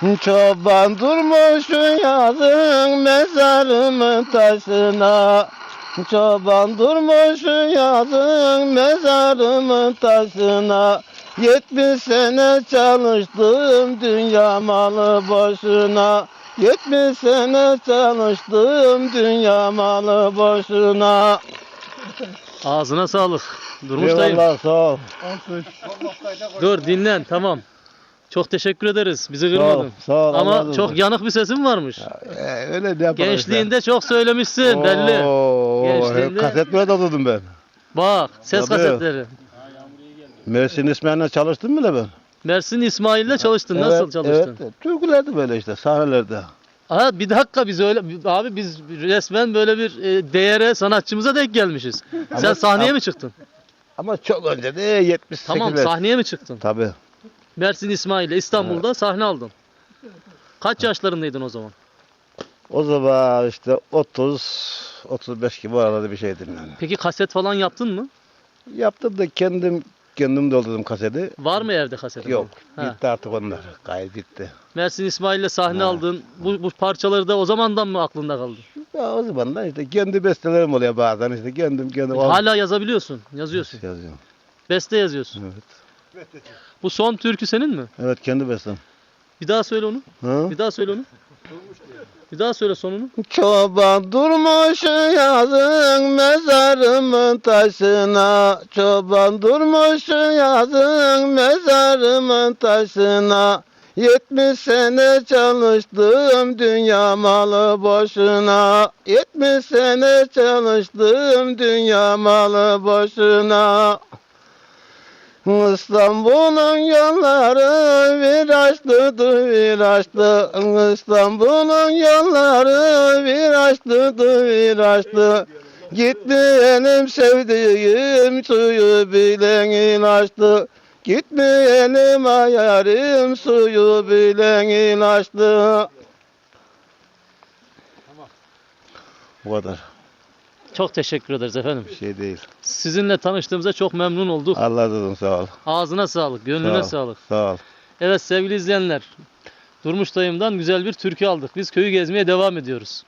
Çoban durmuş yazın mezarımın taşına Çoban durmuş yazın mezarımın taşına Yetmiş sene çalıştım dünya malı boşuna Yetmiş sene çalıştım dünya malı boşuna Ağzına sağlık. Durmuş dayım. Eyvallah sağ ol. Dur dinlen tamam. Çok teşekkür ederiz. Bizi kırmadın. sağ ol. Allah Ama razı çok olsun. yanık bir sesin varmış. Ee, öyle ne yapalım Gençliğinde çok söylemişsin belli. Oo, Gençliğinde- Kaset böyle daladım ben. Bak ses Tabii. kasetleri. Mersin İsmail'le çalıştım bile ben. Mersin İsmail'le çalıştın. Nasıl Evet, çalıştın? Evet, türkülerde böyle işte sahnelerde. Aa, bir dakika biz öyle abi biz resmen böyle bir e, değere sanatçımıza denk gelmişiz. Sen sahneye mi çıktın? Ama çok önce de 78 Tamam sahneye mi çıktın? Tabii. Mersin İsmail'le İstanbul'da sahne aldın. Kaç yaşlarındaydın o zaman? O zaman işte 30 35 gibi arada bir şeydim yani. Peki kaset falan yaptın mı? Yaptım da kendim kendim doldurdum kaseti. Var mı evde kasetin? Yok. Ha. Bitti artık onlar. Gayet bitti. Mersin İsmail'le sahne Ha. aldın. Bu, bu parçaları da o zamandan mı aklında kaldı? Ya o zaman da işte kendi bestelerim oluyor bazen işte kendim kendim. Hala yazabiliyorsun. Yazıyorsun. yazıyorum. Beste yazıyorsun. Evet. Bu son türkü senin mi? Evet kendi bestem. Bir daha söyle onu. Ha? Bir daha söyle onu. Bir daha söyle sonunu. Çoban durmuş yazın mezarımın taşına Çoban durmuş yazın mezarımın taşına Yetmiş sene çalıştım dünya malı boşuna Yetmiş sene çalıştım dünya malı boşuna İstanbul'un yolları virajlıdır virajlı. İstanbul'un yolları virajlıdır virajlı. Gitmeyelim sevdiğim suyu bilen ilaçlı Gitmeyelim ayarım suyu bilen ilaçlı Bu kadar. Çok teşekkür ederiz efendim. Bir şey değil. Sizinle tanıştığımıza çok memnun olduk. Allah razı olsun sağ ol. Ağzına sağlık, gönlüne Sağ ol. sağlık. Sağ ol. Evet sevgili izleyenler. Durmuş dayımdan güzel bir türkü aldık. Biz köyü gezmeye devam ediyoruz.